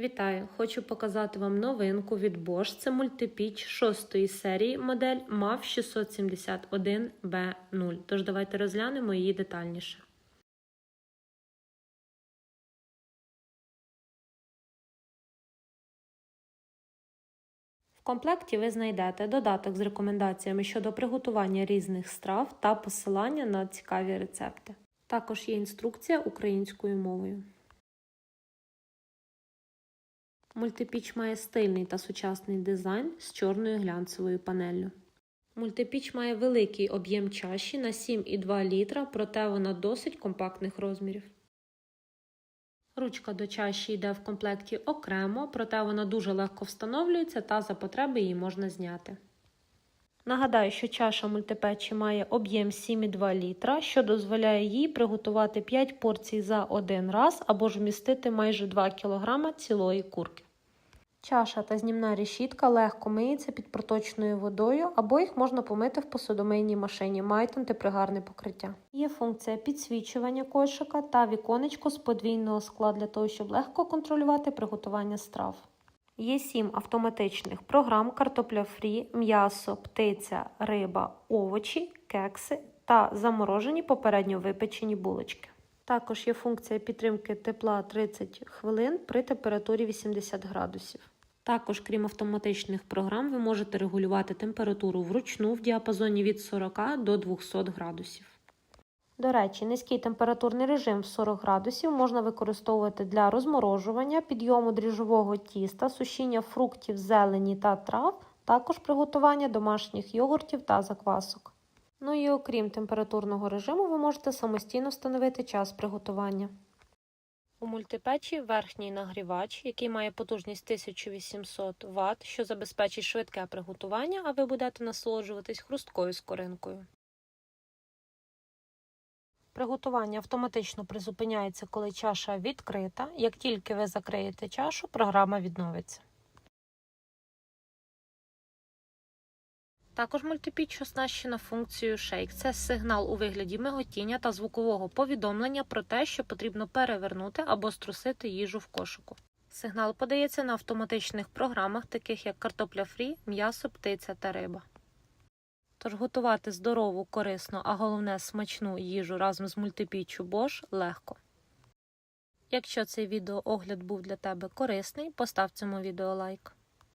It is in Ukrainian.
Вітаю! Хочу показати вам новинку від Bosch. Це мультипіч 6 серії модель MAV 671B0. Тож давайте розглянемо її детальніше. В комплекті ви знайдете додаток з рекомендаціями щодо приготування різних страв та посилання на цікаві рецепти. Також є інструкція українською мовою. Мультипіч має стильний та сучасний дизайн з чорною глянцевою панеллю. Мультипіч має великий об'єм чаші на 7,2 літра, проте вона досить компактних розмірів. Ручка до чаші йде в комплекті окремо, проте вона дуже легко встановлюється та за потреби її можна зняти. Нагадаю, що чаша мультипечі має об'єм 7,2 літра, що дозволяє їй приготувати 5 порцій за один раз або ж вмістити майже 2 кг цілої курки. Чаша та знімна решітка легко миється під проточною водою, або їх можна помити в посудомийній машині, мають антипригарне покриття. Є функція підсвічування кошика та віконечко з подвійного скла для того, щоб легко контролювати приготування страв. Є сім автоматичних програм: картопля фрі, м'ясо, птиця, риба, овочі, кекси та заморожені попередньо випечені булочки. Також є функція підтримки тепла 30 хвилин при температурі 80 градусів. Також, крім автоматичних програм, ви можете регулювати температуру вручну в діапазоні від 40 до 200 градусів. До речі, низький температурний режим в 40 градусів можна використовувати для розморожування, підйому дріжджового тіста, сушіння фруктів, зелені та трав, також приготування домашніх йогуртів та заквасок. Ну і окрім температурного режиму, ви можете самостійно встановити час приготування. У мультипечі верхній нагрівач, який має потужність 1800 Вт, що забезпечить швидке приготування, а ви будете насолоджуватись хрусткою скоринкою. Приготування автоматично призупиняється, коли чаша відкрита. Як тільки ви закриєте чашу, програма відновиться. Також мультипіч оснащена функцією Shake. Це сигнал у вигляді миготіння та звукового повідомлення про те, що потрібно перевернути або струсити їжу в кошику. Сигнал подається на автоматичних програмах, таких як картопля фрі, м'ясо, птиця та риба. Тож готувати здорову, корисну, а головне смачну їжу разом з мультипіччю Bosch легко. Якщо цей відеоогляд був для тебе корисний, постав цьому відео лайк.